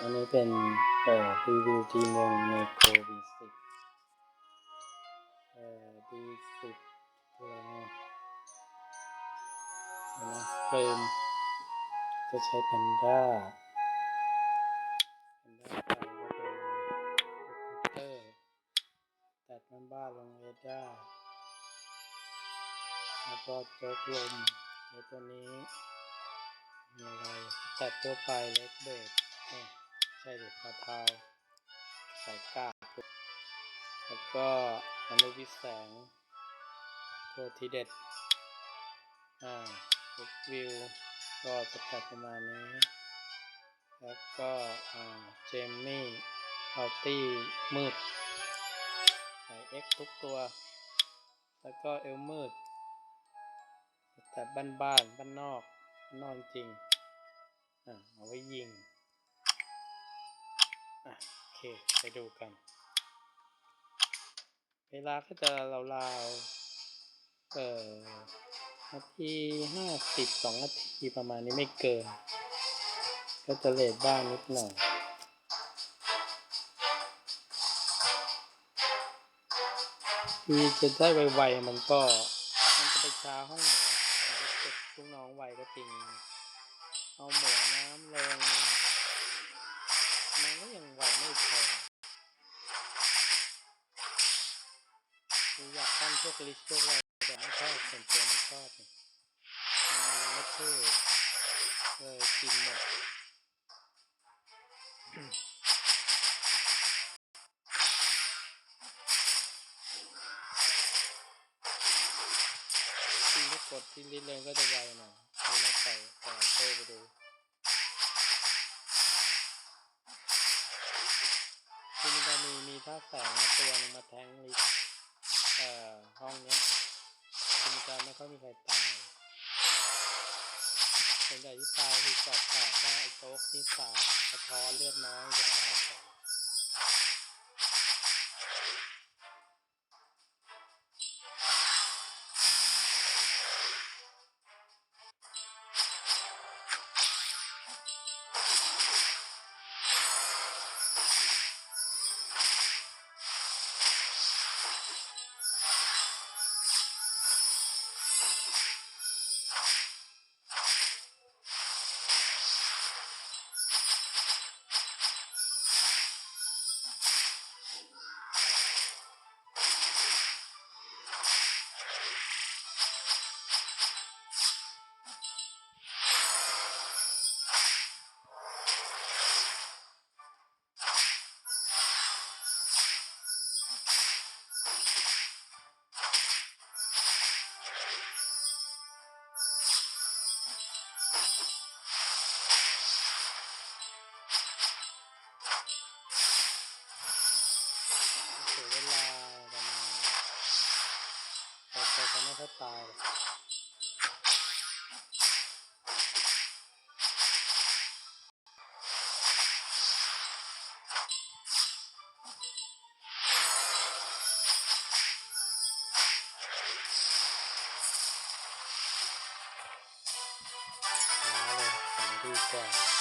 อันนี้เป็นเอ่อรีวิวทีมงในโควิดสิบเอ่อดีสิบแล้วนะเฟรมจะใช้แพนด้าแพนด้าไปก็เป็นคอมพิวเตอร์ตัดมันบ้านลงเอด้าแล้วก็โจ๊กลมในตัวนี้มีอะไรตัดตัวไปเล็กเบสเนี่ย ช่เด็ดปลาเทาใสายกาดแล้วก็อนุวิแสงตัวทีเด็ด อ่าลุกวิว ก็จะตัดประมาณนี้ แล้วก็อ่าเจมมี่อัลตี้มืด ใส่เอ็กทุกตัว แล้วก็เอลมืดแต่บ้านบ้านบ้านนอกนอกจริง อ่าเอาไว้ยิง อะโอเค ไปดูกัน เวลาก็จะราวๆเอ่อนาทีห้าสิบสองนาทีประมาณนี้ไม่เกิน ก็จะเลทบ้างนิดหน่อยคือจะได้ไวๆมันก็มันจะไปช้าห้องหมอมันจะเก็บลูกน้องไวก็จริง เอาหมอน้ำลง มันก็ยังไหวไม่พอคือยากทำพวกลิสต์พวกอะไรแต่ไม่ชอบส่วนตัวไม่ชอบมันไม่เท่เลยกินหมดทีถ้ากดที่ลิสต์เลยก็จะไวหน่อยใช้แล้วใส่ต่อโต้ไปดูาแสงมาตัวหนึงมาแทงลิฟต์เอ่อห้องเนี้ยคือมันจะไม่ค่อยมีใครตายส่วนใหญ่ที่ตายคือจอดแตกได้ไอ้โจ๊กที่สาดสะท้อนเลือดน้อยจะตายก่อน เสียเวลาประมาณแต่แต่จะไม่ค่อยตายหรอกช้าเลยสองนาทีกว่า